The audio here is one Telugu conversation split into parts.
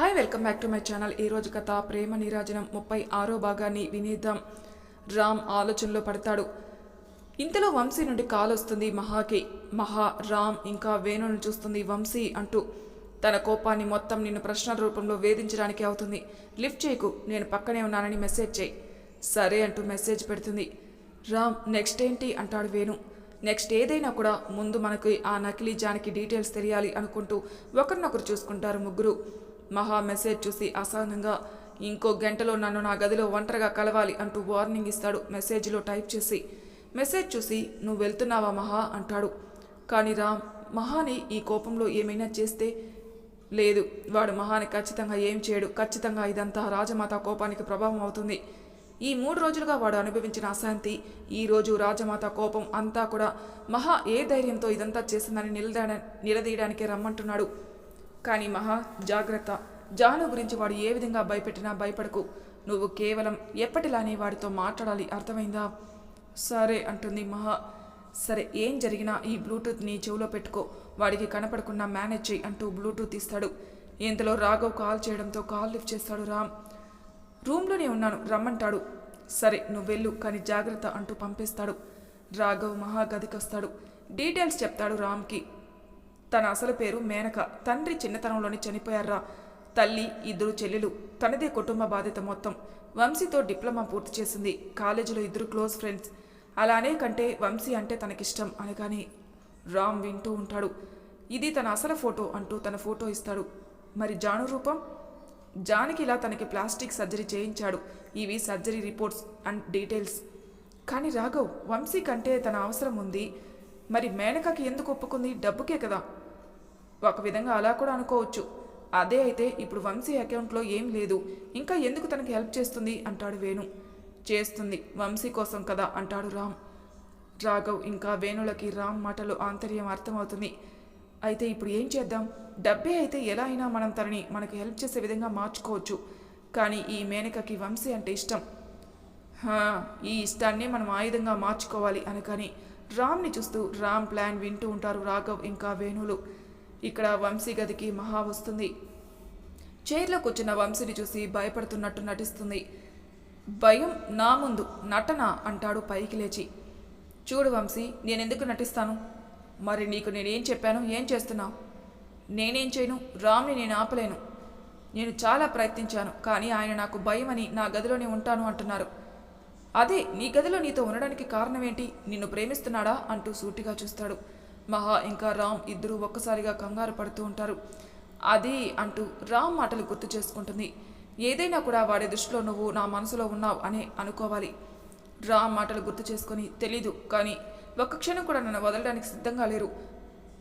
Hi welcome back to my channel. ఈ రోజు కథ ప్రేమ నీరాజనం. ముప్పై ఆరో భాగాన్ని వినీద్దాం. రామ్ ఆలోచనలో పడతాడు. ఇంతలో వంశీ నుండి కాల్ వస్తుంది మహాకి. మహా రామ్ ఇంకా వేణుని చూస్తుంది వంశీ అంటూ. తన కోపాన్ని మొత్తం నిన్ను ప్రశ్నల రూపంలో వేధించడానికి అవుతుంది. లిఫ్ట్ చేయకు నేను పక్కనే ఉన్నానని మెసేజ్ చేయి. సరే అంటూ మెసేజ్ పెడుతుంది. రామ్ నెక్స్ట్ ఏంటి? అంటాడు వేణు. నెక్స్ట్ ఏదైనా కూడా ముందు మనకి ఆ నకిలీ జానికి డీటెయిల్స్ తెలియాలి అనుకుంటూ ఒకరినొకరు చూసుకుంటారు ముగ్గురు. మహా మెసేజ్ చూసి అసహనంగా ఇంకో గంటలో నన్ను నా గదిలో ఒంటరిగా కలవాలి అంటూ వార్నింగ్ ఇస్తాడు మెసేజ్లో టైప్ చేసి. మెసేజ్ చూసి నువ్వు వెళ్తున్నావా మహా? అంటాడు. కానీ రామ్ మహాని ఈ కోపంలో ఏమైనా చేస్తే లేదు. వాడు మహాని ఖచ్చితంగా ఏం చేయడు. ఖచ్చితంగా ఇదంతా రాజమాత కోపానికి ప్రభావం అవుతుంది. ఈ మూడు రోజులుగా వాడు అనుభవించిన అశాంతి ఈ రోజు రాజమాత కోపం అంతా కూడా మహా ఏ ధైర్యంతో ఇదంతా చేసిందని నిలదీయడా నిలదీయడానికే రమ్మంటున్నాడు. కానీ మహా జాగ్రత్త. జాను గురించి వాడు ఏ విధంగా భయపెట్టినా భయపడకు. నువ్వు కేవలం ఎప్పటిలానే వాడితో మాట్లాడాలి. అర్థమైందా? సరే అంటుంది మహా. సరే ఏం జరిగినా ఈ బ్లూటూత్ నీ చెవిలో పెట్టుకో. వాడికి కనపడకుండా మేనేజ్ చేయి అంటూ బ్లూటూత్ ఇస్తాడు. ఇంతలో రాఘవ్ కాల్ చేయడంతో కాల్ లిఫ్ట్ చేస్తాడు రామ్. రూమ్లోనే ఉన్నాను రమ్మంటాడు. సరే నువ్వు వెళ్ళు కానీ జాగ్రత్త అంటూ పంపిస్తాడు. రాఘవ్ మహా గదికొస్తాడు డీటెయిల్స్ చెప్తాడు రామ్కి. తన అసలు పేరు మేనక. తండ్రి చిన్నతనంలోనే చనిపోయారా తల్లి ఇద్దరు చెల్లెలు తనదే కుటుంబ బాధ్యత మొత్తం. వంశీతో డిప్లొమా పూర్తి చేసింది. కాలేజీలో ఇద్దరు క్లోజ్ ఫ్రెండ్స్. అలానే కంటే వంశీ అంటే తనకిష్టం అనగానే రామ్ వింటూ ఉంటాడు. ఇది తన అసలు ఫోటో అంటూ తన ఫోటో ఇస్తాడు. మరి జాను రూపం? జానికి ఇలా తనకి ప్లాస్టిక్ సర్జరీ చేయించాడు. ఇవి సర్జరీ రిపోర్ట్స్ అండ్ డీటెయిల్స్. కానీ రాఘవ్ వంశీ కంటే తన అవసరం ఉంది. మరి మేనకకి ఎందుకు ఒప్పుకుంది? డబ్బుకే కదా. ఒక విధంగా అలా కూడా అనుకోవచ్చు. అదే అయితే ఇప్పుడు వంశీ అకౌంట్లో ఏం లేదు. ఇంకా ఎందుకు తనకి హెల్ప్ చేస్తుంది? అంటాడు వేణు. చేస్తుంది. వంశీ కోసం కదా? అంటాడు రామ్. రాఘవ్ ఇంకా వేణులకి రామ్ మాటలు ఆంతర్యం అర్థమవుతుంది. అయితే ఇప్పుడు ఏం చేద్దాం? డబ్బే అయితే ఎలా అయినా మనం తనని మనకు హెల్ప్ చేసే విధంగా మార్చుకోవచ్చు. కానీ ఈ మేనకకి వంశీ అంటే ఇష్టం. ఈ ఇష్టాన్ని మనం ఆయుధంగా మార్చుకోవాలి అనకని రామ్ని చూస్తూ రామ్ ప్లాన్ వింటూ ఉంటారు రాఘవ్ ఇంకా వేణులు. ఇక్కడ వంశీ గదికి మహా వస్తుంది. చైర్లో కూర్చున్న వంశీని చూసి భయపడుతున్నట్టు నటిస్తుంది. భయం నా ముందు నటన అంటాడు పైకి లేచి. చూడు వంశీ నేనెందుకు నటిస్తాను? మరి నీకు నేనేం చెప్పాను? ఏం చేస్తున్నావు? నేనేం చేయను? రామ్ని నేను ఆపలేను. నేను చాలా ప్రయత్నించాను కానీ ఆయన నాకు భయమని నా గదిలోనే ఉంటాను అంటున్నారు. అదే నీ గదిలో నీతో ఉండడానికి కారణమేంటి? నిన్ను ప్రేమిస్తున్నాడా? అంటూ సూటిగా చూస్తాడు. మహా ఇంకా రామ్ ఇద్దరూ ఒక్కసారిగా కంగారు పడుతూ ఉంటారు. అది అంటూ రామ్ మాటలు గుర్తు చేసుకుంటుంది. ఏదైనా కూడా వాడి దృష్టిలో నువ్వు నా మనసులో ఉన్నావు అని అనుకోవాలి. రామ్ మాటలు గుర్తు చేసుకొని తెలీదు కానీ ఒక్క క్షణం కూడా నన్ను వదలడానికి సిద్ధంగా లేరు.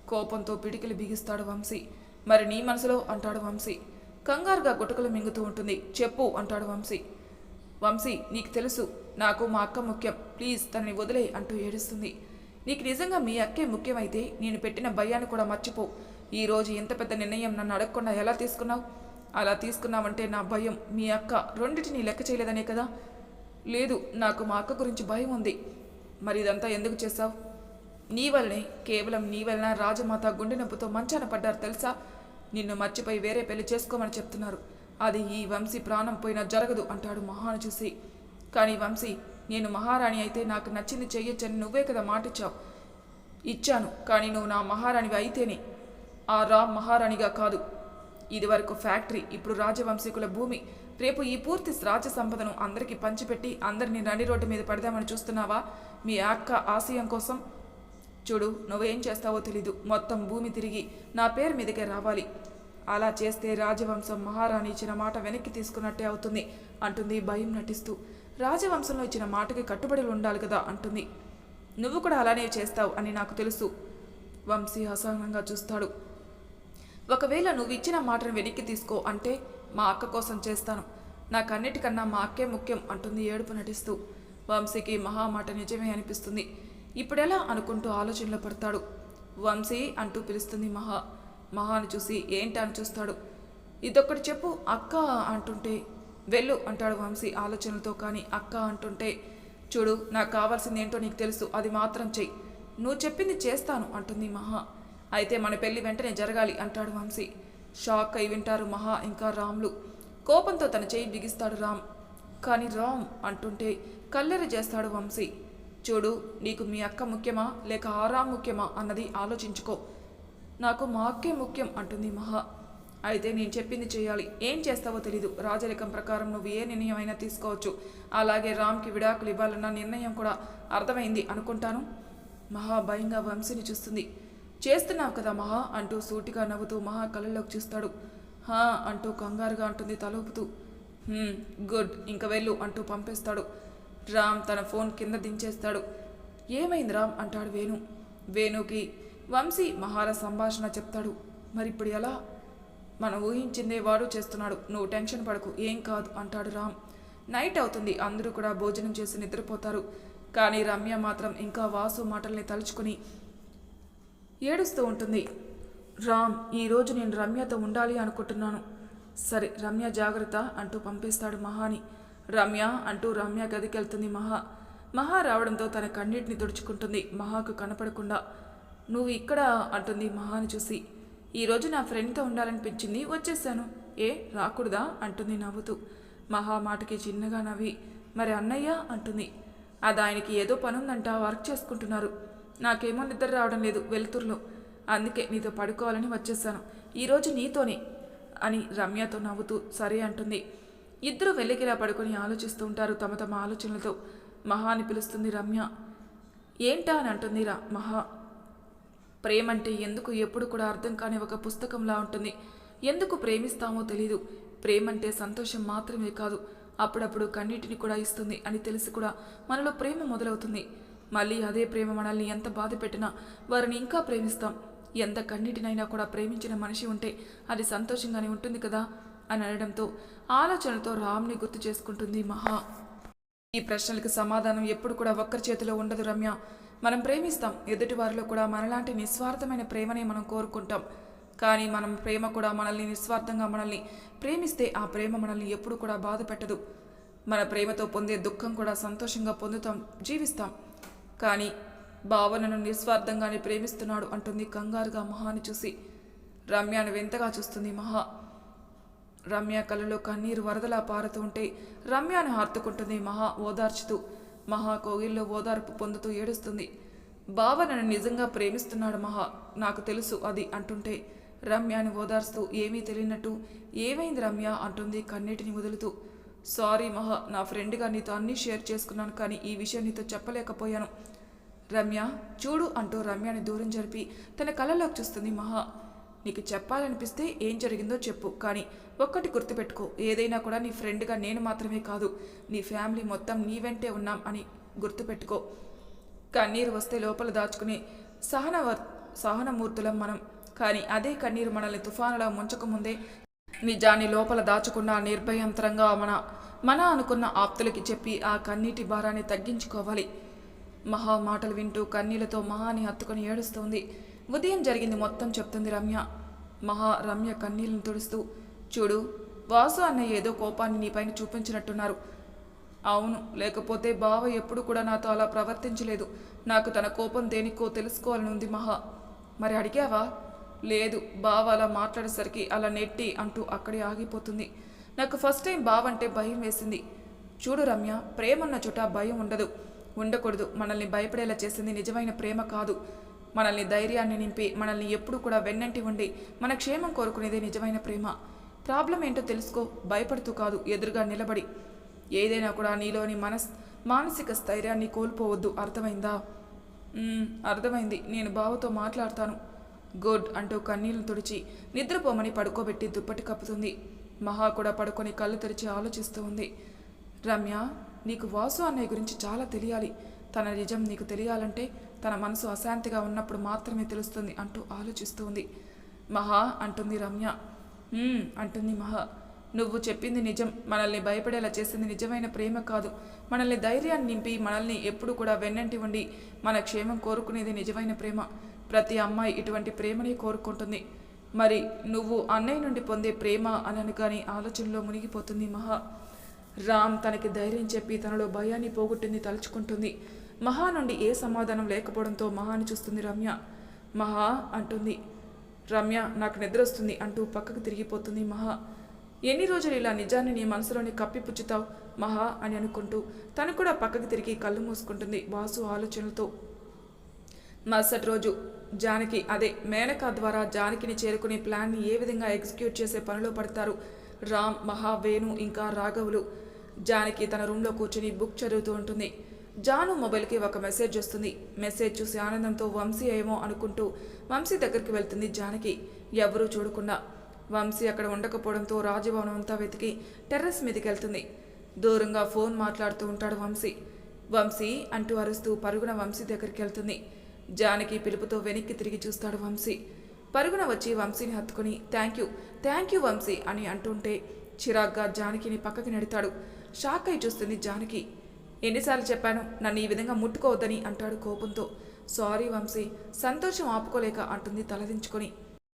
కోపంతో పిడికిలు బిగిస్తాడు వంశీ. మరి నీ మనసులో? అంటాడు వంశీ. కంగారుగా గుటకలు మింగుతూ ఉంటుంది. చెప్పు అంటాడు వంశీ. వంశీ నీకు తెలుసు నాకు మా అక్క ముఖ్యం. ప్లీజ్ తనని వదిలే అంటూ ఏడుస్తుంది. నీకు నిజంగా మీ అక్కే ముఖ్యమైతే నేను పెట్టిన భయాన్ని కూడా మర్చిపో. ఈ రోజు ఇంత పెద్ద నిర్ణయం నన్ను అడగకుండా ఎలా తీసుకున్నావు? అలా తీసుకున్నావంటే నా భయం మీ అక్క రెండింటిని లెక్క చేయలేదనే కదా? లేదు నాకు మా అక్క గురించి భయం ఉంది. మరి ఇదంతా ఎందుకు చేశావు? నీ వల్లనే కేవలం నీ వలన రాజమాత గుండె నొప్పితో మంచాన పడ్డారు తెలుసా? నిన్ను మర్చిపోయి వేరే పెళ్ళి చేసుకోమని చెప్తున్నారు. అది ఈ వంశీ ప్రాణం పోయినా జరగదు అంటాడు మహాను చూసి కానీ వంశీ నేను మహారాణి అయితే నాకు నచ్చింది చెయ్యొచ్చని నువ్వే కదా మాటిచ్చావు. ఇచ్చాను కానీ నువ్వు నా మహారాణివి అయితేనే. ఆ రామ్ మహారాణిగా కాదు. ఇదివరకు ఫ్యాక్టరీ ఇప్పుడు రాజవంశీకుల భూమి. రేపు ఈ పూర్తి రాజ సంపదను అందరికీ పంచిపెట్టి అందరినీ నడి రోడ్డు మీద పడదామని చూస్తున్నావా? మీ అక్క ఆశయం కోసం. చూడు నువ్వేం చేస్తావో తెలీదు. మొత్తం భూమి తిరిగి నా పేరు మీదకే రావాలి. అలా చేస్తే రాజవంశం మహారాణి ఇచ్చిన మాట వెనక్కి తీసుకున్నట్టే అవుతుంది అంటుంది భయం నటిస్తూ. రాజవంశంలో ఇచ్చిన మాటకి కట్టుబడి ఉండాలి కదా అంటుంది. నువ్వు కూడా అలానే చేస్తావు అని నాకు తెలుసు. వంశీ అసహనంగా చూస్తాడు. ఒకవేళ నువ్వు ఇచ్చిన మాటను వెనక్కి తీసుకో అంటే మా అక్క కోసం చేస్తాను. నాకన్నిటికన్నా మా అక్కే ముఖ్యం అంటుంది ఏడుపు నటిస్తూ. వంశీకి మహా మాట నిజమే అనిపిస్తుంది. ఇప్పుడెలా అనుకుంటూ ఆలోచనలో పడతాడు. వంశీ అంటూ పిలుస్తుంది మహా. మహాని చూసి ఏంటి అని చూస్తాడు. ఇదొక్కటి చెప్పు అక్క అంటుంటే వెళ్ళు అంటాడు వంశీ ఆలోచనలతో కానీ అక్క అంటుంటే చూడు నాకు కావాల్సింది ఏంటో నీకు తెలుసు అది మాత్రం చెయ్యి. నువ్వు చెప్పింది చేస్తాను అంటుంది మహా. అయితే మన పెళ్ళి వెంటనే జరగాలి అంటాడు వంశీ. షాక్ అయి వింటారు మహా ఇంకా రామ్లు. కోపంతో తన చేయి బిగిస్తాడు రామ్. కానీ రామ్ అంటుంటే కల్లెర చేస్తాడు వంశీ. చూడు నీకు మీ అక్క ముఖ్యమా లేక ఆరామ్ ముఖ్యమా అన్నది ఆలోచించుకో. నాకు మా అక్కే ముఖ్యం అంటుంది మహా. అయితే నేను చెప్పింది చేయాలి. ఏం చేస్తావో తెలీదు. రాజరికం ప్రకారం నువ్వు ఏ నిర్ణయం అయినా తీసుకోవచ్చు. అలాగే రామ్కి విడాకులు ఇవ్వాలన్న నిర్ణయం కూడా అర్థమైంది అనుకుంటాను. మహా భయంగా వంశీని చూస్తుంది. చేస్తున్నావు కదా మహా అంటూ సూటిగా నవ్వుతూ మహా కళ్ళలోకి చూస్తాడు. హా అంటూ కంగారుగా అంటుంది తలూపుతూ. గుడ్. ఇంక వెళ్ళు అంటూ పంపేస్తాడు. రామ్ తన ఫోన్ కింద దించేస్తాడు. ఏమైంది రామ్? అంటాడు వేణు. వేణుకి వంశీ మహాల సంభాషణ చెప్తాడు. మరి ఇప్పుడు ఎలా? మనం ఊహించిందే వాడు చేస్తున్నాడు. నువ్వు టెన్షన్ పడకు. ఏం కాదు అంటాడు రామ్. నైట్ అవుతుంది. అందరూ కూడా భోజనం చేసి నిద్రపోతారు. కానీ రమ్య మాత్రం ఇంకా వాసు మాటల్ని తలుచుకుని ఏడుస్తూ ఉంటుంది. రామ్ ఈరోజు నేను రమ్యతో ఉండాలి అనుకుంటున్నాను. సరే రమ్య జాగ్రత్త అంటూ పంపిస్తాడు మహాని. రమ్య అంటూ రమ్య గదికెళ్తుంది మహా. మహా రావడంతో తన కన్నీటిని తుడుచుకుంటుంది. మహాకు కనపడకుండా నువ్వు ఇక్కడ అంటుంది మహాని చూసి. ఈరోజు నా ఫ్రెండ్తో ఉండాలనిపించింది వచ్చేసాను. ఏ రాకూడదా? అంటుంది నవ్వుతూ. మహా మాటకి చిన్నగా నవ్వి మరి అన్నయ్య? అంటుంది. అది ఆయనకి ఏదో పనుందంట వర్క్ చేసుకుంటున్నారు. నాకేమో నిద్ర రావడం లేదు వెలుతురులో. అందుకే నీతో పడుకోవాలని వచ్చేసాను. ఈరోజు నీతోనే అని రమ్యతో నవ్వుతూ సరే అంటుంది. ఇద్దరు వెళ్ళికిలా పడుకొని ఆలోచిస్తూ ఉంటారు తమ తమ ఆలోచనలతో. మహా అని పిలుస్తుంది రమ్య. ఏంటా? అని అంటుంది రా మహా. ప్రేమంటే ఎందుకు ఎప్పుడు కూడా అర్థం కాని ఒక పుస్తకంలా ఉంటుంది. ఎందుకు ప్రేమిస్తామో తెలీదు. ప్రేమంటే సంతోషం మాత్రమే కాదు. అప్పుడప్పుడు కన్నీటిని కూడా ఇస్తుంది అని తెలిసి కూడా మనలో ప్రేమ మొదలవుతుంది. మళ్ళీ అదే ప్రేమ మనల్ని ఎంత బాధ పెట్టినా వారిని ఇంకా ప్రేమిస్తాం. ఎంత కన్నీటినైనా కూడా ప్రేమించిన మనిషి ఉంటే అది సంతోషంగానే ఉంటుంది కదా? అని అనడంతో ఆలోచనతో రామ్ని గుర్తు చేసుకుంటుంది మహా. ఈ ప్రశ్నలకు సమాధానం ఎప్పుడు కూడా ఒక్కరి చేతిలో ఉండదు రమ్య. మనం ప్రేమిస్తాం. ఎదుటి వారిలో కూడా మనలాంటి నిస్వార్థమైన ప్రేమనే మనం కోరుకుంటాం. కానీ మనం ప్రేమ కూడా మనల్ని నిస్వార్థంగా మనల్ని ప్రేమిస్తే ఆ ప్రేమ మనల్ని ఎప్పుడు కూడా బాధ పెట్టదు. మన ప్రేమతో పొందే దుఃఖం కూడా సంతోషంగా పొందుతాం జీవిస్తాం. కానీ భావనను నిస్వార్థంగానే ప్రేమిస్తున్నాడు అంటుంది కంగారుగా మహాని చూసి. రమ్యను వింతగా చూస్తుంది మహా? రమ్య కళ్ళలో కన్నీరు వరదలా పారుతూ ఉంటే రమ్యను హత్తుకుంటుంది మహా ఓదార్చుతూ. మహా కోగిల్లో ఓదార్పు పొందుతూ ఏడుస్తుంది. బావ నన్ను నిజంగా ప్రేమిస్తున్నాడు మహా. నాకు తెలుసు అది అంటుంటే రమ్యని ఓదార్స్తూ ఏమీ తెలియనట్టు ఏమైంది రమ్య అంటుంది కన్నీటిని వదులుతూ. సారీ మహా నా ఫ్రెండ్గా నీతో అన్నీ షేర్ చేసుకున్నాను కానీ ఈ విషయం నీతో చెప్పలేకపోయాను. రమ్య చూడు అంటూ రమ్యని దూరం జరిపి తన కళ్ళలోకి చూస్తుంది మహా. నీకు చెప్పాలనిపిస్తే ఏం జరిగిందో చెప్పు కానీ ఒక్కటి గుర్తుపెట్టుకో ఏదైనా కూడా నీ ఫ్రెండ్గా నేను మాత్రమే కాదు నీ ఫ్యామిలీ మొత్తం నీ వెంటే ఉన్నాం అని గుర్తుపెట్టుకో. కన్నీరు వస్తే లోపల దాచుకునే సహనవ సహనమూర్తులం మనం కానీ అదే కన్నీరు మనల్ని తుఫానులో ముంచకముందే నిజాన్ని లోపల దాచకుండా నిర్భయంతరంగా మన మన అనుకున్న ఆప్తులకి చెప్పి ఆ కన్నీటి భారాన్ని తగ్గించుకోవాలి. మహా మాటలు వింటూ కన్నీళ్ళతో మహాని హత్తుకొని ఏడుస్తోంది. ఉదయం జరిగింది మొత్తం చెప్తుంది రమ్య. మహా రమ్య కన్నీళ్ళని తుడుస్తూ చూడు వాసు అన్నయ్య ఏదో కోపాన్ని నీపైన చూపించినట్టున్నారు. అవును లేకపోతే బావ ఎప్పుడు కూడా నాతో అలా ప్రవర్తించలేదు. నాకు తన కోపం దేనికో తెలుసుకోవాలని ఉంది మహా. మరి అడిగావా? లేదు బావ అలా మాట్లాడేసరికి అలా నెట్టి అంటూ అక్కడే ఆగిపోతుంది. నాకు ఫస్ట్ టైం బావ అంటే భయం వేసింది. చూడు రమ్య ప్రేమన్న చోట భయం ఉండదు. ఉండకూడదు మనల్ని భయపడేలా చేసింది నిజమైన ప్రేమ కాదు. మనల్ని ధైర్యాన్ని నింపి మనల్ని ఎప్పుడు కూడా వెన్నంటి ఉండి మన క్షేమం కోరుకునేదే నిజమైన ప్రేమ. ప్రాబ్లం ఏంటో తెలుసుకో భయపడుతూ కాదు ఎదురుగా నిలబడి. ఏదైనా కూడా నీలోని మనస్ మానసిక స్థైర్యాన్ని కోల్పోవద్దు. అర్థమైందా? అర్థమైంది. నేను బావతో మాట్లాడతాను. గుడ్ అంటూ కన్నీళ్ళు తుడిచి నిద్రపోమని పడుకోబెట్టి దుప్పటి కప్పుతుంది. మహా కూడా పడుకొని కళ్ళు తెరిచి ఆలోచిస్తూ ఉంది. రమ్య నీకు వాసు అన్నయ్య గురించి చాలా తెలియాలి. తన నిజం నీకు తెలియాలంటే తన మనసు అశాంతిగా ఉన్నప్పుడు మాత్రమే తెలుస్తుంది అంటూ ఆలోచిస్తూ ఉంది. మహా అంటుంది రమ్య. అంటుంది మహా. నువ్వు చెప్పింది నిజం. మనల్ని భయపడేలా చేసింది నిజమైన ప్రేమ కాదు. మనల్ని ధైర్యాన్ని నింపి మనల్ని ఎప్పుడు కూడా వెన్నంటి ఉండి మన క్షేమం కోరుకునేది నిజమైన ప్రేమ. ప్రతి అమ్మాయి ఇటువంటి ప్రేమని కోరుకుంటుంది. మరి నువ్వు అన్నయ్య నుండి పొందే ప్రేమ అని కానీ ఆలోచనలో మునిగిపోతుంది మహా. రామ్ తనకి ధైర్యం చెప్పి తనలో భయాన్ని పోగొట్టింది తలుచుకుంటుంది. మహా నుండి ఏ సమాధానం లేకపోవడంతో మహాని చూస్తుంది రమ్య. మహా అంటుంది. రమ్య నాకు నిద్ర వస్తుంది అంటూ పక్కకు తిరిగిపోతుంది మహా. ఎన్ని రోజులు ఇలా నిజాన్ని నీ మనసులోని కప్పిపుచ్చుతావు మహా అని అనుకుంటూ తను కూడా పక్కకు తిరిగి కళ్ళు మూసుకుంటుంది వాసు ఆలోచనలతో. మరుసటి రోజు జానకి అదే మేనక ద్వారా జానకిని చేరుకునే ప్లాన్ని ఏ విధంగా ఎగ్జిక్యూట్ చేసే పనిలో పడతారు? రామ్ మహా వేణు ఇంకా రాఘవులు. జానకి తన రూమ్లో కూర్చుని బుక్ చదువుతూ ఉంటుంది. జాను మొబైల్కి ఒక మెసేజ్ వస్తుంది. మెసేజ్ చూసి ఆనందంతో వంశీ ఏమో అనుకుంటూ వంశీ దగ్గరికి వెళ్తుంది జానకి. ఎవరూ చూడకుండా వంశీ అక్కడ ఉండకపోవడంతో రాజభవనం అంతా వెతికి టెర్రస్ మీదకి వెళ్తుంది దూరంగా ఫోన్ మాట్లాడుతూ ఉంటాడు వంశీ. వంశీ అంటూ అరుస్తూ పరుగున వంశీ దగ్గరికి వెళ్తుంది. జానకి పిలుపుతో వెనక్కి తిరిగి చూస్తాడు వంశీ. పరుగున వచ్చి వంశీని హత్తుకుని thank you thank you Vamsi అని అంటుంటే చిరాగ్గా జానకిని పక్కకి నెడతాడు. షాక్ అయి చూస్తుంది జానకి. ఎన్నిసార్లు చెప్పాను నన్ను ఈ విధంగా ముట్టుకోవద్దని అంటాడు కోపంతో. సారీ వంశీ సంతోషం ఆపుకోలేక అంటుంది తలదించుకొని.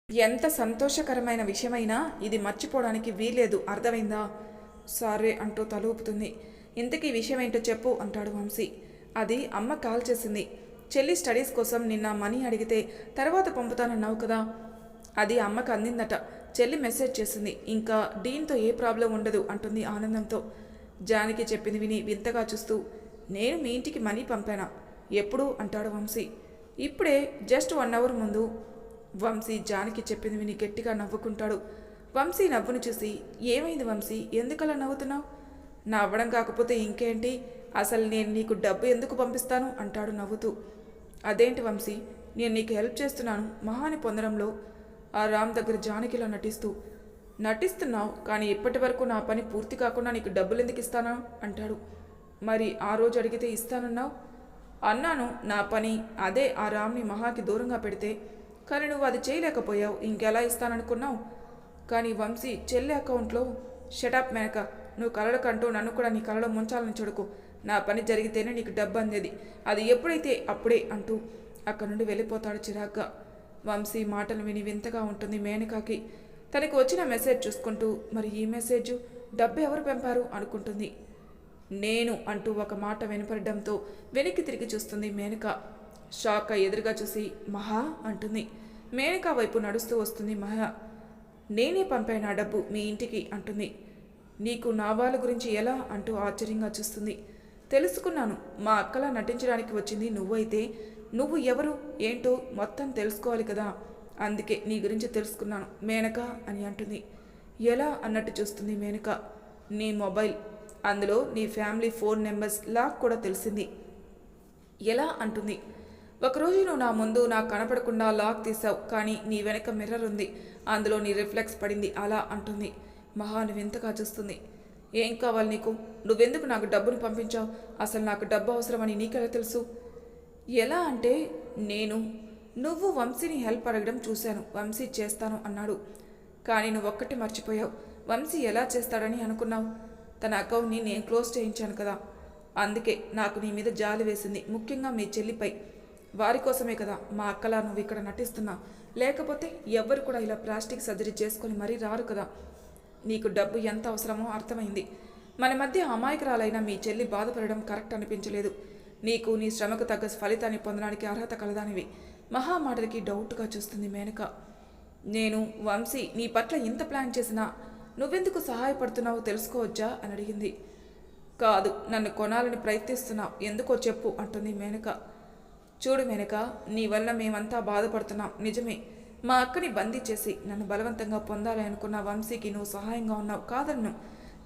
ఎంత సంతోషకరమైన విషయమైనా ఇది మర్చిపోవడానికి వీల్లేదు అర్థమైందా? సారే అంటూ తలూపుతుంది ఇంతకీ విషయం ఏంటో చెప్పు అంటాడు వంశీ. అది అమ్మ కాల్ చేసింది. చెల్లి స్టడీస్ కోసం నిన్న మనీ అడిగితే తర్వాత పంపుతానన్నావు కదా? అది అమ్మకు అందిందట. చెల్లి మెసేజ్ చేసింది. ఇంకా డీన్తో ఏ ప్రాబ్లం ఉండదు అంటుంది ఆనందంతో. జానకి చెప్పింది విని వింతగా చూస్తూ నేను మీ ఇంటికి మనీ పంపానా? ఎప్పుడు? అంటాడు వంశీ. ఇప్పుడే జస్ట్ వన్ అవర్ ముందు. వంశీ జానకి చెప్పింది విని గట్టిగా నవ్వుకుంటాడు. వంశీ నవ్వును చూసి ఏమైంది వంశీ? ఎందుకలా నవ్వుతున్నావు? నవ్వడం కాకపోతే ఇంకేంటి? అసలు నేను నీకు డబ్బు ఎందుకు పంపిస్తాను? అంటాడు నవ్వుతూ. అదేంటి వంశీ? నేను నీకు హెల్ప్ చేస్తున్నాను. మహాని పొందడంలో ఆ రామ్ దగ్గర జానకిలో నటిస్తూ నటిస్తున్నావు కానీ ఇప్పటి వరకు నా పని పూర్తి కాకుండా నీకు డబ్బులు ఎందుకు ఇస్తానా? అంటాడు. మరి ఆ రోజు అడిగితే ఇస్తానన్నావు? అన్నాను నా పని అదే ఆ రామ్ని మహాకి దూరంగా పెడితే. కానీ నువ్వు అది చేయలేకపోయావు ఇంకెలా ఇస్తాననుకున్నావు? కానీ వంశీ చెల్లి అకౌంట్లో షటప్ మేనక నువ్వు కలడకంటూ నన్ను కూడా నీ కలలో ముంచాలని చెడుకు. నా పని జరిగితేనే నీకు డబ్బు అందేది. అది ఎప్పుడైతే అప్పుడే అంటూ అక్కడి నుండి వెళ్ళిపోతాడు చిరాగ్గా. వంశీ మాటలు విని వింతగా ఉంటుంది మేనకాకి. తనకు వచ్చిన మెసేజ్ చూసుకుంటూ మరి ఈ మెసేజ్ డబ్బు ఎవరు పంపారు? అనుకుంటుంది. నేను అంటూ ఒక మాట వినపడడంతో వెనక్కి తిరిగి చూస్తుంది మేనక. షాక్ ఎదురుగా చూసి మహా అంటుంది. మేనక వైపు నడుస్తూ వస్తుంది మహా. నేనే పంపాను ఆ డబ్బు మీ ఇంటికి అంటుంది. నీకు నా గురించి ఎలా? అంటూ ఆశ్చర్యంగా చూస్తుంది. తెలుసుకున్నాను. మా అక్కలా నటించడానికి వచ్చింది నువ్వైతే. నువ్వు ఎవరు? ఏంటో మొత్తం తెలుసుకోవాలి కదా. అందుకే నీ గురించి తెలుసుకున్నాను. మేనక అని అంటుంది. ఎలా అన్నట్టు చూస్తుంది మేనక? నీ మొబైల్. అందులో నీ ఫ్యామిలీ ఫోన్ నెంబర్స్ లాక్ కూడా తెలిసింది. ఎలా అంటుంది. ఒకరోజు నువ్వు నా ముందు నాకు కనపడకుండా లాక్ తీసావు కానీ నీ వెనక మిర్రర్ ఉంది. అందులో నీ రిఫ్లెక్స్ పడింది. అలా అంటుంది. మహా నువ్వింతగా చూస్తుంది. ఏం కావాలి నీకు? నువ్వెందుకు నాకు డబ్బును పంపించావు? అసలు నాకు డబ్బు అవసరమని నీకెలా తెలుసు? ఎలా అంటే నేను నువ్వు వంశీని హెల్ప్ అడగడం చూశాను. వంశీ చేస్తాను అన్నాడు. కానీ నువ్వు ఒక్కటి మర్చిపోయావు. వంశీ ఎలా చేస్తాడని అనుకున్నావు? తన అకౌంట్ని నేను క్లోజ్ చేయించాను కదా. అందుకే నాకు నీ మీద జాలి వేసింది. ముఖ్యంగా మీ చెల్లిపై. వారి కోసమే కదా మా అక్కలా నువ్వు ఇక్కడ నటిస్తున్నా. లేకపోతే ఎవ్వరు కూడా ఇలా ప్లాస్టిక్ సర్జరీ చేసుకొని మరీ రారు కదా. నీకు డబ్బు ఎంత అవసరమో అర్థమైంది. మన మధ్య అమాయకురాలైన మీ చెల్లి బాధపడడం కరెక్ట్ అనిపించలేదు. నీకు నీ శ్రమకు తగ్గ ఫలితాన్ని పొందడానికి అర్హత కలదానివి. మహామాటలకి డౌట్గా చూస్తుంది మేనక. నేను వంశీ నీ పట్ల ఇంత ప్లాన్ చేసినా నువ్వెందుకు సహాయపడుతున్నావో తెలుసుకోవచ్చా? అని అడిగింది. కాదు నన్ను కొనాలని ప్రయత్నిస్తున్నావు. ఎందుకో చెప్పు అంటుంది మేనక. చూడు మేనక నీ వల్ల మేమంతా బాధపడుతున్నాం. నిజమే. మా అక్కని బందీ చేసి నన్ను బలవంతంగా పొందాలి అనుకున్న వంశీకి నువ్వు సహాయంగా ఉన్నావు కాదన్ను.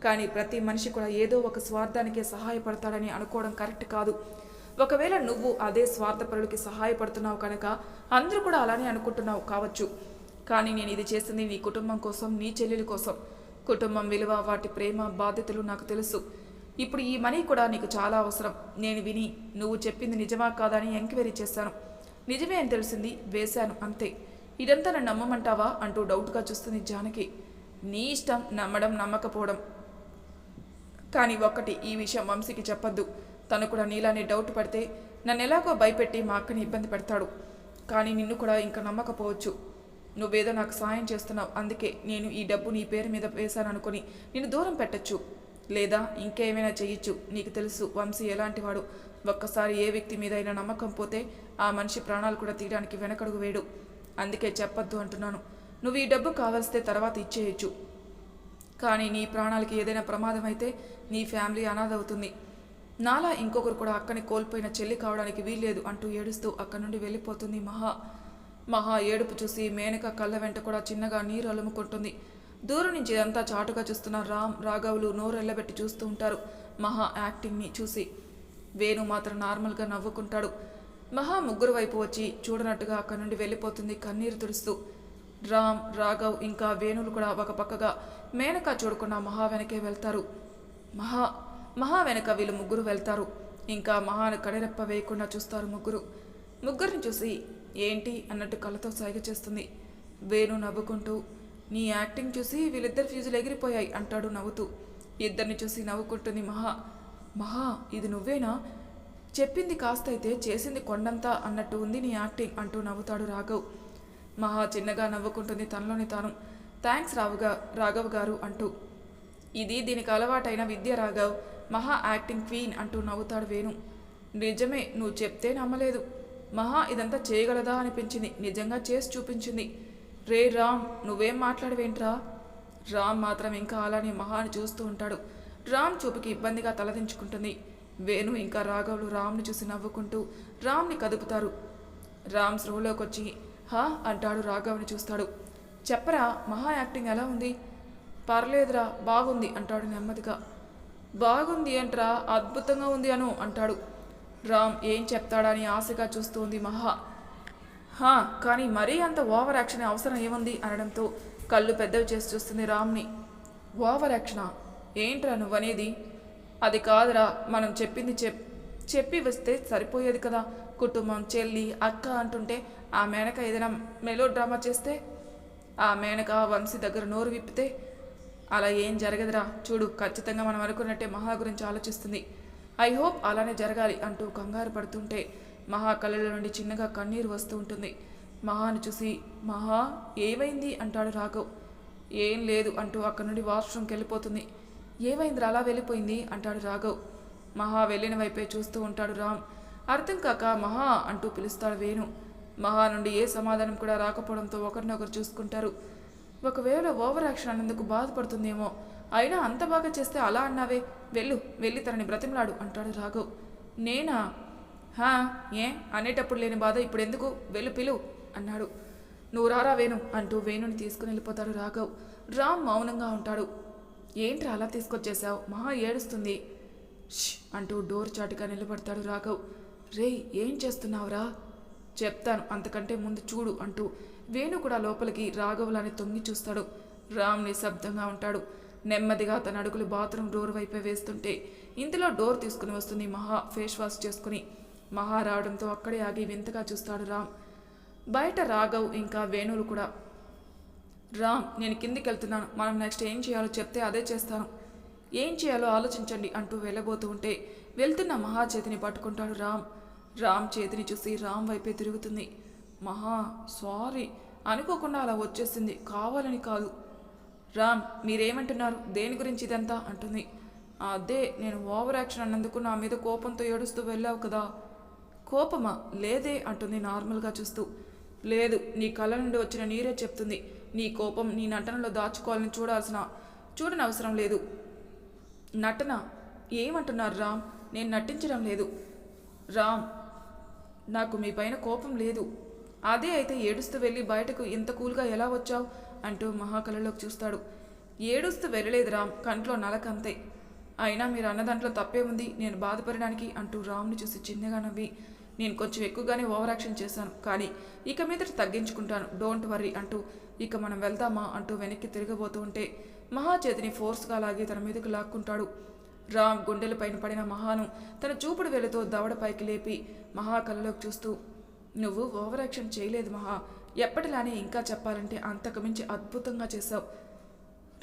కానీ ప్రతి మనిషి కూడా ఏదో ఒక స్వార్థానికే సహాయపడతాడని అనుకోవడం కరెక్ట్ కాదు. ఒకవేళ నువ్వు అదే స్వార్థపరులకి సహాయపడుతున్నావు కనుక అందరూ కూడా అలానే అనుకుంటున్నావు కావచ్చు. కానీ నేను ఇది చేసింది నీ కుటుంబం కోసం నీ చెల్లెల కోసం. కుటుంబం విలువ వాటి ప్రేమ బాధ్యతలు నాకు తెలుసు. ఇప్పుడు ఈ మనీ కూడా నీకు చాలా అవసరం. నేను విని నువ్వు చెప్పింది నిజమా కాదా అని ఎంక్వైరీ చేశాను. నిజమే అని తెలిసింది వేశాను అంతే. ఇదంతా నన్ను నమ్మమంటావా అంటూ డౌట్గా చూస్తుంది జానకి. నీ ఇష్టం నమ్మడం నమ్మకపోవడం. కానీ ఒక్కటి ఈ విషయం వంశీకి చెప్పద్దు. తను కూడా నీలానే డౌట్ పడితే నన్ను ఎలాగో భయపెట్టి మా అక్కని ఇబ్బంది పెడతాడు. కానీ నిన్ను కూడా ఇంకా నమ్మకపోవచ్చు. నువ్వేదో నాకు సాయం చేస్తున్నావు. అందుకే నేను ఈ డబ్బు నీ పేరు మీద వేశాననుకుని నిన్ను దూరం పెట్టచ్చు. లేదా ఇంకేమైనా చెయ్యొచ్చు. నీకు తెలుసు వంశీ ఎలాంటి వాడు ఒక్కసారి ఏ వ్యక్తి మీద అయినా నమ్మకం పోతే ఆ మనిషి ప్రాణాలు కూడా తీయడానికి వెనకడుగు వేడు. అందుకే చెప్పొద్దు అంటున్నాను. నువ్వు ఈ డబ్బు కావలిస్తే తర్వాత ఇచ్చేయచ్చు. కానీ నీ ప్రాణాలకి ఏదైనా ప్రమాదం అయితే నీ ఫ్యామిలీ అనాథ అవుతుంది. నాలా ఇంకొకరు కూడా అక్కని కోల్పోయిన చెల్లి కావడానికి వీల్లేదు అంటూ ఏడుస్తూ అక్కడి నుండి వెళ్ళిపోతుంది మహా. మహా ఏడుపు చూసి మేనక కళ్ళ వెంట కూడా చిన్నగా నీరు అలుముకుంటుంది. దూరం నుంచి ఇదంతా చాటుగా చూస్తున్న రామ్ రాఘవులు నోరెళ్ళబెట్టి చూస్తూ ఉంటారు. మహా యాక్టింగ్ని చూసి వేణు మాత్రం నార్మల్గా నవ్వుకుంటాడు. మహా ముగ్గురు వైపు వచ్చి చూడనట్టుగా అక్కడి నుండి వెళ్ళిపోతుంది కన్నీరు తుడుస్తూ. రామ్ రాఘవ్ ఇంకా వేణులు కూడా ఒక పక్కగా మేనక చూడకుండా మహా వెనకే వెళ్తారు. మహా మహా వెనక వీళ్ళు ముగ్గురు వెళ్తారు. ఇంకా మహాను కడరెప్ప వేయకుండా చూస్తారు ముగ్గురు. ముగ్గురిని చూసి ఏంటి అన్నట్టు కళ్ళతో సైగ చేస్తుంది. వేణు నవ్వుకుంటూ నీ యాక్టింగ్ చూసి వీళ్ళిద్దరు ఫ్యూజులు ఎగిరిపోయాయి అంటాడు నవ్వుతూ. ఇద్దరిని చూసి నవ్వుకుంటుంది మహా. మహా ఇది నువ్వేనా? చెప్పింది కాస్త అయితే చేసింది కొండంతా అన్నట్టు ఉంది నీ యాక్టింగ్ అంటూ నవ్వుతాడు రాఘవ్. మహా చిన్నగా నవ్వుకుంటుంది తనలోని తాను. థ్యాంక్స్ రావుగా రాఘవ్ గారు అంటూ. ఇది దీనికి అలవాటైన విద్య రాఘవ్. మహా యాక్టింగ్ క్వీన్ అంటూ నవ్వుతాడు వేణు. నిజమే నువ్వు చెప్తే నమ్మలేదు. మహా ఇదంతా చేయగలదా అనిపించింది. నిజంగా చేసి చూపించింది. రే రామ్ నువ్వేం మాట్లాడవేంట్రా? రామ్ మాత్రం ఇంకా అలానే మహాని చూస్తూ ఉంటాడు. రామ్ చూపుకి ఇబ్బందిగా తలదించుకుంటుంది వేణు ఇంకా రాఘవులు రామ్ని చూసి నవ్వుకుంటూ రామ్ని కదుపుతారు. రామ్ స్రోలోకి వచ్చి హా అంటాడు రాఘవ్ని చూస్తాడు. చెప్పరా మహా యాక్టింగ్ ఎలా ఉంది? పర్లేదురా బాగుంది అంటాడు నెమ్మదిగా. బాగుంది అంటరా అద్భుతంగా ఉంది అను అంటాడు. రామ్ ఏం చెప్తాడని ఆశగా చూస్తూ ఉంది మహా. హా కానీ మరీ అంత ఓవర్ యాక్షన్ అవసరం ఏముంది అనడంతో కళ్ళు పెద్దవి చేసి చూస్తుంది రామ్ని. ఓవర్ యాక్షనా? ఏంట్రా నువ్వనేది? అది కాదురా మనం చెప్పింది చెప్ చెప్పి వస్తే సరిపోయేది కదా. కుటుంబం చెల్లి అక్క అంటుంటే ఆ మేనక ఏదైనా మెలో డ్రామా చేస్తే ఆ మేనక వంశీ దగ్గర నోరు విప్పితే అలా ఏం జరగదురా. చూడు ఖచ్చితంగా మనం అనుకున్నట్టే మహా గురించి ఆలోచిస్తుంది. ఐ హోప్ అలానే జరగాలి అంటూ కంగారు పడుతుంటే మహా కళ్ళ నుండి చిన్నగా కన్నీరు వస్తూ ఉంటుంది. మహాను చూసి మహా ఏమైంది? అంటాడు రాఘవ్. ఏం లేదు అంటూ అక్కడి నుండి వాష్రూమ్కి వెళ్ళిపోతుంది. ఏమైంది అలా వెళ్ళిపోయింది? అంటాడు రాఘవ్. మహా వెళ్ళిన వైపే చూస్తూ ఉంటాడు రామ్. అర్థం కాక మహా అంటూ పిలుస్తాడు వేణు. మహా నుండి ఏ సమాధానం కూడా రాకపోవడంతో ఒకరినొకరు చూసుకుంటారు. ఒకవేళ ఓవర్ యాక్షన్ అన్నందుకు బాధపడుతుందేమో? అయినా అంత బాగా చేస్తే అలా అన్నావే. వెళ్ళు వెళ్ళి తనని బ్రతిమలాడు అంటాడు రాఘవ్. నేనా? హా ఏ? అనేటప్పుడు లేని బాధ ఇప్పుడు ఎందుకు వెళ్ళు పిలు అన్నాడు. నువ్వు రారా వేణు? అంటూ వేణుని తీసుకుని వెళ్ళిపోతాడు రాఘవ్. రామ్ మౌనంగా ఉంటాడు. ఏంట్రా అలా తీసుకొచ్చేసావు మహా ఏడుస్తుంది. ష్ అంటూ డోర్ చాటుగా నిలబడతాడు రాఘవ్. రేయ్ ఏం చేస్తున్నావురా? చెప్తాను అంతకంటే ముందు చూడు అంటూ వేణు కూడా లోపలికి రాఘవులని తొంగి చూస్తాడు. రామ్ నిశ్శబ్దంగా ఉంటాడు. నెమ్మదిగా తన అడుగులు బాత్రూమ్ డోర్ వైపే వేస్తుంటే ఇంతలో డోర్ తీసుకుని వస్తుంది మహా ఫేస్ వాష్ చేసుకుని. మహా రావడంతో అక్కడే ఆగి వింతగా చూస్తాడు రామ్. బయట రాఘవ్ ఇంకా వేణువులు కూడా. రామ్ నేను కిందికి వెళ్తున్నాను. మనం నెక్స్ట్ ఏం చేయాలో చెప్తే అదే చేస్తాను. ఏం చేయాలో ఆలోచించండి అంటూ వెళ్ళబోతూ ఉంటే వెళ్తున్న మహా చేతిని పట్టుకుంటాడు రామ్. రామ్ చేతిని చూసి రామ్ వైపే తిరుగుతుంది. మహా సారీ అనుకోకుండా అలా వచ్చేసింది. కావాలని కాదు. రామ్ మీరేమంటున్నారు? దేని గురించి ఇదంతా? అంటుంది. అదే నేను ఓవర్ యాక్షన్ అన్నందుకు నా మీద కోపంతో ఏడుస్తూ వెళ్ళావు కదా. కోపమా? లేదే అంటుంది నార్మల్గా చూస్తూ. లేదు నీ కళ్ళ నుండి వచ్చిన నీరే చెప్తుంది. నీ కోపం నీ నటనలో దాచుకోవాలని చూడాల్సిన చూడని అవసరం లేదు. నటన? ఏమంటున్నారు రామ్? నేను నటించడం లేదు. రామ్ నాకు మీ పైన కోపం లేదు. అదే అయితే ఏడుస్తూ వెళ్ళి బయటకు ఇంత కూల్గా ఎలా వచ్చావు? అంటూ మహాకళలోకి చూస్తాడు. ఏడుస్తూ వెళ్ళలేదు రామ్ కంట్లో నలకంతే అయినా మీరు అన్న దాంట్లో తప్పే ఉంది నేను బాధపడడానికి అంటూ రామ్ని చూసి చిన్నగా నవ్వి నేను కొంచెం ఎక్కువగానే ఓవర్ యాక్షన్ చేశాను కానీ ఇక మీదట తగ్గించుకుంటాను డోంట్ వర్రీ అంటూ ఇక మనం వెళ్దామా అంటూ వెనక్కి తిరగబోతూ ఉంటే మహా చేతిని ఫోర్స్గా లాగి తన మీదకు లాక్కుంటాడు. రామ్ గుండెలపైన పడిన మహాను తన చూపుడు వేలుతో దవడ పైకి లేపి మహా కళ్ళలోకి చూస్తూ నువ్వు ఓవర్ యాక్షన్ చేయలేదు మహా. ఎప్పటిలానే ఇంకా చెప్పాలంటే అంతకుమించి అద్భుతంగా చేశావు.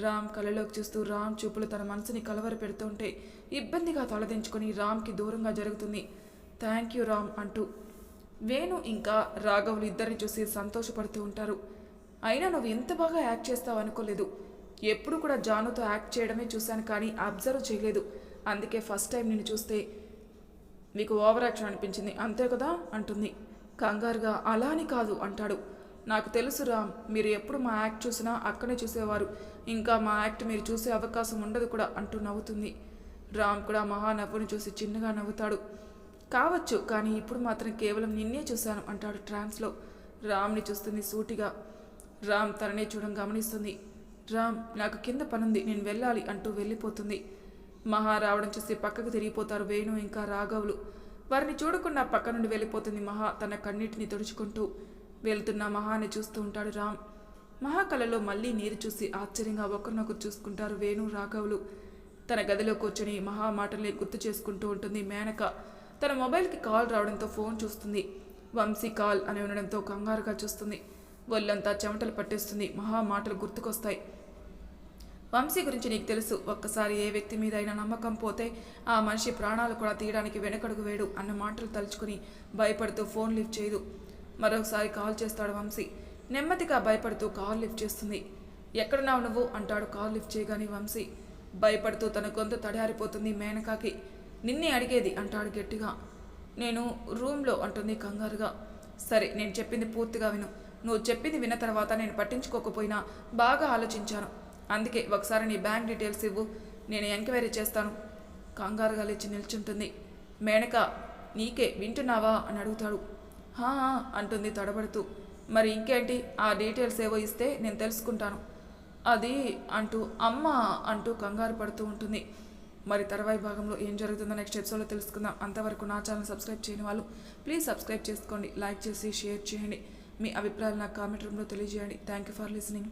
రామ్ కళ్ళలోకి చూస్తూ రామ్ చూపులు తన మనసుని కలవర పెడుతుంటే ఇబ్బందిగా తలదించుకొని రామ్కి దూరంగా జరుగుతుంది. థ్యాంక్ యూ రామ్ అంటూ. వేణు ఇంకా రాఘవులు ఇద్దరిని చూసి సంతోషపడుతూ ఉంటారు. అయినా నువ్వు ఎంత బాగా యాక్ట్ చేస్తావు అనుకోలేదు. ఎప్పుడు కూడా జానుతో యాక్ట్ చేయడమే చూశాను కానీ అబ్జర్వ్ చేయలేదు. అందుకే ఫస్ట్ టైం నేను చూస్తే మీకు ఓవర్ యాక్షన్ అనిపించింది. అంతే కదా? అంటుంది. కంగారుగా అలా అని కాదు అంటాడు. నాకు తెలుసు రామ్ మీరు ఎప్పుడు మా యాక్ట్ చూసినా అక్కడే చూసేవారు. ఇంకా మా యాక్ట్ మీరు చూసే అవకాశం ఉండదు కూడా అంటూ నవ్వుతుంది. రామ్ కూడా మహా నవ్వుని చూసి చిన్నగా నవ్వుతాడు. కావచ్చు కానీ ఇప్పుడు మాత్రం కేవలం నిన్నే చూశాను అంటాడు ట్రాన్స్లో. రామ్ని చూస్తుంది సూటిగా. రామ్ తననే చూడడం గమనిస్తుంది. రామ్ నాకు కింద పనుంది నేను వెళ్ళాలి అంటూ వెళ్ళిపోతుంది. మహా రావడం చూసి పక్కకు తిరిగిపోతారు వేణు ఇంకా రాఘవులు. వారిని చూడకుండా పక్క నుండి వెళ్ళిపోతుంది మహా తన కన్నిటిని తుడుచుకుంటూ. వెళ్తున్న మహాని చూస్తూ ఉంటాడు రామ్. మహా కళలో మళ్ళీ నీరు చూసి ఆశ్చర్యంగా ఒకరినొకరు చూసుకుంటారు వేణు రాఘవులు. తన గదిలో కూర్చొని మహా మాటల్ని గుర్తు చేసుకుంటూ ఉంటుంది మేనక. తన మొబైల్కి కాల్ రావడంతో ఫోన్ చూస్తుంది. వంశీ కాల్ అని ఉండడంతో కంగారుగా చూస్తుంది. ఒళ్ళంతా చెమటలు పట్టేస్తుంది. మహా మాటలు గుర్తుకొస్తాయి. వంశీ గురించి నీకు తెలుసు. ఒక్కసారి ఏ వ్యక్తి మీద అయినా నమ్మకం పోతే ఆ మనిషి ప్రాణాలు కూడా తీయడానికి వెనకడుగు వేడు అన్న మాటలు తలుచుకుని భయపడుతూ ఫోన్ లిఫ్ట్ చేయదు. మరొకసారి కాల్ చేస్తాడు వంశీ. నెమ్మదిగా భయపడుతూ కాల్ లిఫ్ట్ చేస్తుంది. ఎక్కడున్నావు నువ్వు? అంటాడు కాల్ లిఫ్ట్ చేయగానే వంశీ. భయపడుతూ తన గొంతు తడారిపోతుంది మేనకాకి. నిన్నే అడిగేది అంటాడు గట్టిగా. నేను రూమ్లో అంటుంది కంగారుగా. సరే నేను చెప్పింది పూర్తిగా విను. నువ్వు చెప్పింది విన్న తర్వాత నేను పట్టించుకోకపోయినా బాగా ఆలోచించాను. అందుకే ఒకసారి నీ బ్యాంక్ డీటెయిల్స్ ఇవ్వు. నేను ఎంక్వైరీ చేస్తాను. కంగారుగా లేచి నిల్చుంటుంది. మేనక నీకే వింటున్నావా అని అడుగుతాడు. "హా" అంటుంది తడబడుతూ. మరి ఇంకేంటి? ఆ డీటెయిల్స్ ఏవో ఇస్తే నేను తెలుసుకుంటాను. అది అంటూ అమ్మ అంటూ కంగారు పడుతూ ఉంటుంది. మరి తర్వాయి భాగంలో ఏం జరుగుతుందో నెక్స్ట్ ఎపిసోడ్లో తెలుసుకుందాం. అంతవరకు నా ఛానల్ సబ్స్క్రైబ్ చేయని వాళ్ళు ప్లీజ్ సబ్స్క్రైబ్ చేసుకోండి. లైక్ చేసి షేర్ చేయండి. మీ అభిప్రాయాలు నాకు కామెంట్ రూమ్లో తెలియజేయండి. Thank you for listening.